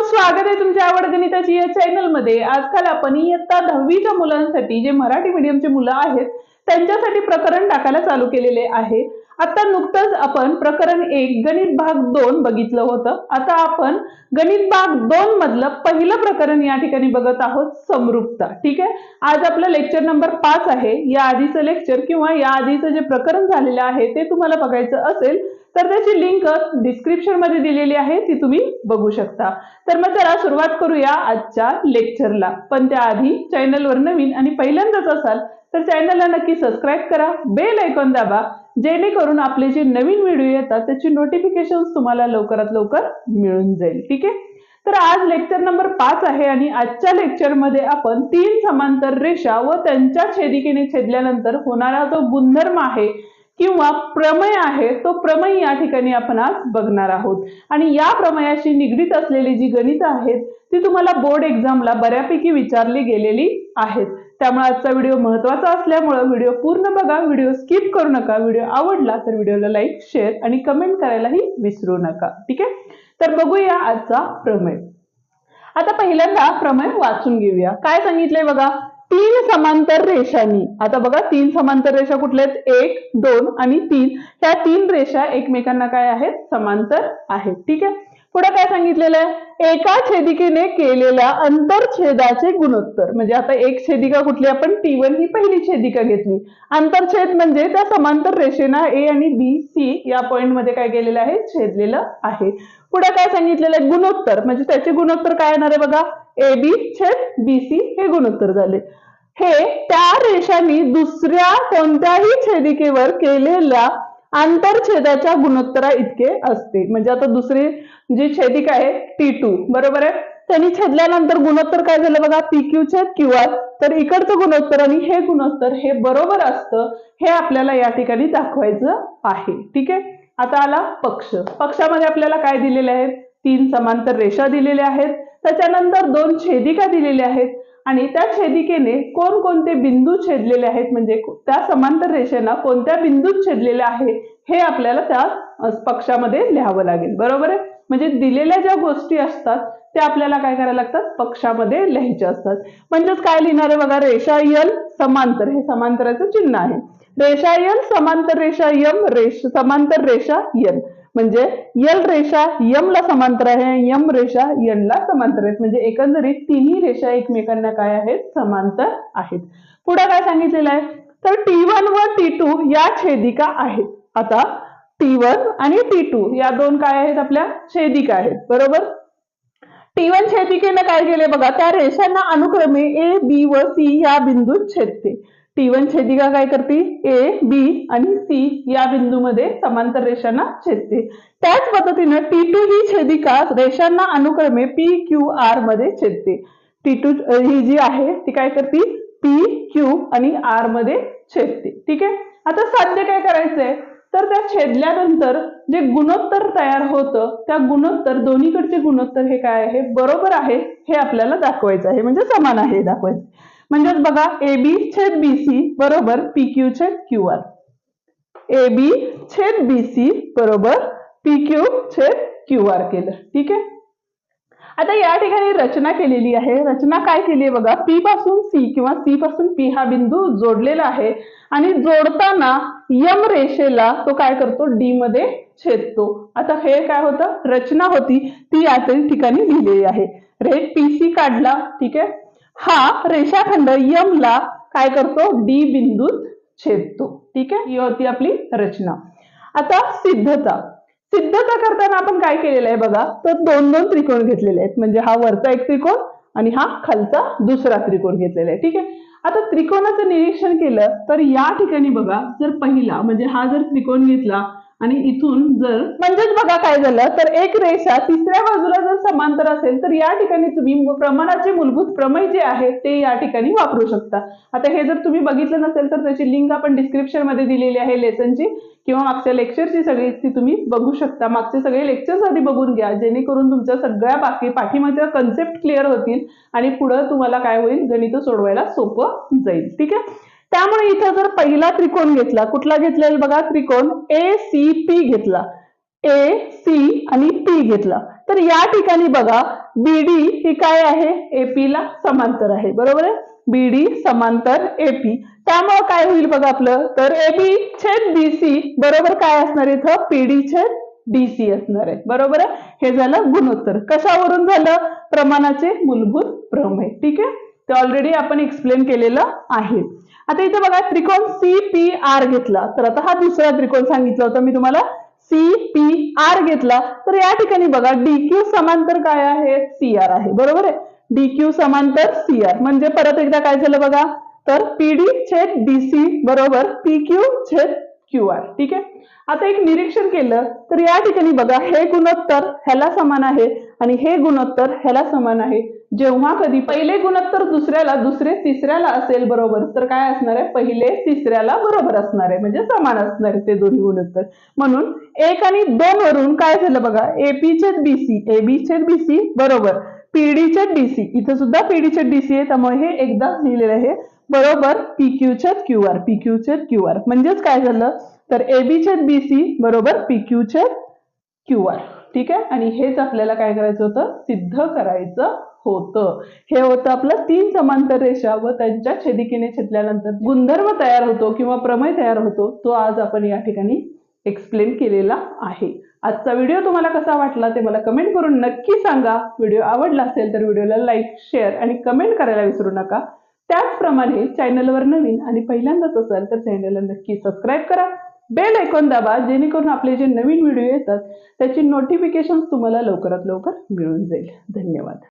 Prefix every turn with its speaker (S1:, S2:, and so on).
S1: स्वागत आहे तुमच्या आवड गणिताची या चॅनलमध्ये. आजकाल आपण इयत्ता दहावीच्या मुलांसाठी जे मराठी मीडियमचे मुलं आहेत त्यांच्यासाठी प्रकरण टाकायला चालू केलेले आहे. आता नुकतंच आपण प्रकरण एक गणित भाग दोन बघितलं होतं. आता आपण गणित भाग दोन मधलं पहिलं प्रकरण या ठिकाणी बघत आहोत समरूपता. ठीक आहे? आज आपलं लेक्चर नंबर पाच आहे. या आधीचं लेक्चर किंवा या आधीचं जे प्रकरण झालेलं आहे ते तुम्हाला बघायचं असेल तर त्याची लिंक डिस्क्रिप्शनमध्ये दिलेली आहे ती तुम्ही बघू शकता. तर मग चला सुरुवात करूया आजच्या लेक्चरला पण त्याआधी चॅनलवर नवीन आणि पहिल्यांदाच असाल तर चॅनलला नक्की सबस्क्राईब करा बेल ऐकून दाबा जेणेकरून आपले जे नवीन व्हिडिओ येतात त्याची नोटिफिकेशन तुम्हाला लवकरात लवकर मिळून जाईल. ठीक आहे? तर आज लेक्चर नंबर पाच आहे आणि आजच्या लेक्चरमध्ये आपण तीन समांतर रेषा व त्यांच्या छेदिकेने छेदल्यानंतर होणारा जो गुणधर्म आहे किंवा प्रमेय आहे तो प्रमेय या ठिकाणी आपण आज बघणार आहोत. आणि या प्रमेयाशी निगडीत असलेली जी गणितं आहेत ती तुम्हाला बोर्ड एक्झामला बऱ्यापैकी विचारली गेलेली आहेत. त्यामुळे आजचा व्हिडिओ महत्त्वाचा असल्यामुळे व्हिडिओ पूर्ण बघा व्हिडिओ स्किप करू नका व्हिडिओ आवडला तर व्हिडिओला लाईक शेअर आणि कमेंट करायलाही विसरू नका. ठीक आहे? तर बघूया आजचा प्रमेय. आता पहिल्यांदा प्रमेय वाचून घेऊया. काय सांगितलंय बघा? तीन समांतर रेषांनी. आता बघा तीन समांतर रेषा कुठल्या आहेत एक दोन आणि तीन. ह्या तीन रेषा एकमेकांना काय आहेत? समांतर आहेत. ठीक आहे? पुढे काय सांगितलेलं आहे? एका छेदिकेने केलेल्या आंतरछेदाचे गुणोत्तर. म्हणजे आता एक छेदिका कुठली? आपण टी वन ही पहिली छेदिका घेतली. आंतरछेद म्हणजे त्या समांतर रेषेना ए आणि बी सी या पॉइंटमध्ये काय केलेलं आहे? छेदलेलं आहे. पुढे काय सांगितलेलं आहे? गुणोत्तर. म्हणजे त्याचे गुणोत्तर काय येणार आहे बघा? ए बी छेद बी सी हे गुणोत्तर झाले. हे त्या रेषांनी दुसऱ्या कोणत्याही छेदिकेवर केलेल्या आंतरछेदाच्या गुणोत्तरा इतके असते. म्हणजे आता दुसरी जी छेदिका आहे टी टू बरोबर आहे? त्यांनी छेदल्यानंतर गुणोत्तर काय झालं बघा? पी क्यू छेद क्यू आर तर इकडचं गुणोत्तर आणि हे गुणोत्तर हे बरोबर असतं हे आपल्याला या ठिकाणी दाखवायचं आहे. ठीक आहे? आता आला पक्ष. पक्षामध्ये आपल्याला काय दिलेले आहेत? तीन समांतर रेषा दिलेल्या आहेत. त्याच्यानंतर दोन छेदिका दिलेल्या आहेत. आणि त्या छेदिकेने कोणकोणते बिंदू छेदलेले आहेत? म्हणजे त्या समांतर रेषेना कोणत्या बिंदूत छेदलेले आहे? हे आपल्याला त्या पक्षामध्ये लिहावं लागेल. बरोबर आहे? म्हणजे दिलेल्या ज्या गोष्टी असतात त्या आपल्याला काय करायला लागतात? पक्षामध्ये लिहायच्या असतात. म्हणजेच काय लिहिणार आहे बघा? रेषा यल समांतर. हे समांतराचं चिन्ह आहे. रेषा यल समांतर रेषा यम रेष समांतर रेषा यल म्हणजे यल रेषा यमला समांतर आहे यम रेषा यनला समांतर आहेत. म्हणजे एकंदरीत तिन्ही रेषा एकमेकांना काय आहेत? समांतर आहेत. पुढे काय सांगितलेलं आहे? तर टी वन व टी टू या छेदिका आहेत. आता टी वन आणि टी टू या दोन काय आहेत आपल्या? छेदिका आहेत. बरोबर? टी वन छेदिकेनं काय केले बघा? त्या रेषांना अनुक्रमे ए बी व सी या बिंदूत छेदते. टी वन छेदिका काय करते? ए बी आणि सी या बिंदूमध्ये समांतर रेषांना छेदते. त्याच पद्धतीनं टी टू ही छेदिका रेषांना अनुक्रमे पी क्यू आरमध्ये छेदते. टी टू ही जी आहे ती काय करते? पी क्यू आणि आरमध्ये छेदते. ठीक आहे? आता साध्य काय करायचंय? तर त्या छेदल्यानंतर जे गुणोत्तर तयार होतं त्या गुणोत्तर दोन्हीकडचे गुणोत्तर हे काय आहे? बरोबर आहे हे आपल्याला दाखवायचं आहे. म्हणजे समान आहे दाखवायचं. म्हणजेच बघा ए बी छेद बी सी बरोबर पी क्यू छेद क्यू आर ए बी छेद बी सी बरोबर पी क्यू छेद क्यू आर केलं. ठीक आहे? आता या ठिकाणी रचना केलेली आहे. रचना काय केली आहे बघा पी पासून सी किंवा सी पासून पी हा बिंदू जोडलेला आहे आणि जोडताना यम रेषेला तो काय करतो? डी मध्ये छेदतो. आता हे काय होतं? रचना होती. ती या ठिकाणी लिहिलेली आहे. रेट पी सी काढला. ठीक आहे? हा रेषाखंड यम ला काय करतो? डी बिंदूत छेदतो. ठीक आहे? ही होती आपली रचना. आता सिद्धता. सिद्धता करताना आपण काय केलेलं आहे बघा? तर दोन दोन त्रिकोण घेतलेले आहेत. म्हणजे हा वरचा एक त्रिकोण आणि हा खालचा दुसरा त्रिकोण घेतलेला आहे. ठीक आहे? आता त्रिकोणाचं निरीक्षण केलं तर या ठिकाणी बघा जर पहिला म्हणजे हा जर त्रिकोण घेतला आणि इथून जर म्हणजेच बघा काय झालं तर एक रेषा तिसऱ्या बाजूला जर समांतर असेल तर या ठिकाणी तुम्ही प्रमाणाचे मूलभूत प्रमेय जे आहे ते या ठिकाणी वापरू शकता. आता हे जर तुम्ही बघितलं नसेल तर त्याची लिंक आपण डिस्क्रिप्शनमध्ये दिलेली आहे लेसनची किंवा मागच्या लेक्चरची सगळी ती तुम्ही बघू शकता. मागचे सगळे लेक्चर्स आधी बघून घ्या जेणेकरून तुमच्या सगळ्या बाकी पाठीमागच्या कन्सेप्ट क्लिअर होतील आणि पुढं तुम्हाला काय होईल गणित सोडवायला सोपं जाईल. ठीक आहे? त्यामुळे इथं जर पहिला त्रिकोण घेतला. कुठला घेतलेला बघा? त्रिकोण ए सी पी घेतला. ए सी आणि पी घेतला. तर या ठिकाणी बघा बीडी ही काय आहे? एपी ला समांतर आहे. बरोबर आहे? बीडी समांतर एपी त्यामुळे काय होईल बघा आपलं? तर एबी छेद बीसी बरोबर काय असणार आहे इथं पीडी छेद डीसी असणार आहे. बरोबर आहे? हे झालं गुणोत्तर. कशावरून झालं? प्रमाणाचे मूलभूत प्रमेय. ठीक आहे? ते ऑलरेडी आपण एक्सप्लेन केलेलं आहे. आता इथे बघा त्रिकोण सी पी आर घेतला. तर आता हा दुसरा त्रिकोण सांगितला होता. मी तुम्हाला सी पी आर घेतला. तर या ठिकाणी बघा डी क्यू समांतर काय आहे? सी आर आहे. बरोबर आहे? डी क्यू समांतर सी आर म्हणजे परत एकदा काय झालं बघा? तर पीडी छेद डीसी बरोबर पी क्यू छेद क्यू आर ठीक आहे? आता एक निरीक्षण केलं. तर या ठिकाणी बघा हे गुणोत्तर ह्याला समान आहे. आणि हे गुणोत्तर ह्याला समान आहे. जेव्हा कधी पहिले गुणोत्तर दुसऱ्याला दुसरे तिसऱ्याला असेल बरोबर तर काय असणार आहे? पहिले तिसऱ्याला बरोबर असणार आहे. म्हणजे समान असणार आहे ते दोन्ही गुणोत्तर. म्हणून एक आणि दोन वरून काय झालं बघा? एपी छेद बीसी एबी छेद बीसी बरोबर. पीडी छेद डीसी इथं सुद्धा पीडी छेद डीसी आहे. त्यामुळे हे एकदाच लिहिलेलं आहे. बरोबर पी क्यू छेद क्यू आर पी क्यू छेद क्यू आर म्हणजेच काय झालं? तर एबी छेद बीसी बरोबर पी क्यू छेद क्यू आर ठीक आहे? आणि हेच आपल्याला काय करायचं होतं? सिद्ध करायचं होतं. हे होतं आपलं तीन समांतर रेषा व त्यांच्या छेदिकेने छेदल्यानंतर गुणधर्म तयार होतो किंवा प्रमेय तयार होतो तो आज आपण या ठिकाणी एक्सप्लेन केलेला आहे. आजचा व्हिडिओ तुम्हाला कसा वाटला ते मला कमेंट करून नक्की सांगा. व्हिडिओ आवडला असेल तर व्हिडिओला लाईक शेअर आणि कमेंट करायला विसरू नका. त्याचप्रमाणे चॅनलवर नवीन आणि पहिल्यांदाच असाल तर चॅनलला नक्की सबस्क्राईब करा. बेल ऐकून दाबा जेणेकरून आपले जे नवीन व्हिडिओ येतात त्याची नोटिफिकेशन तुम्हाला लवकरात लवकर मिळून जाईल. धन्यवाद.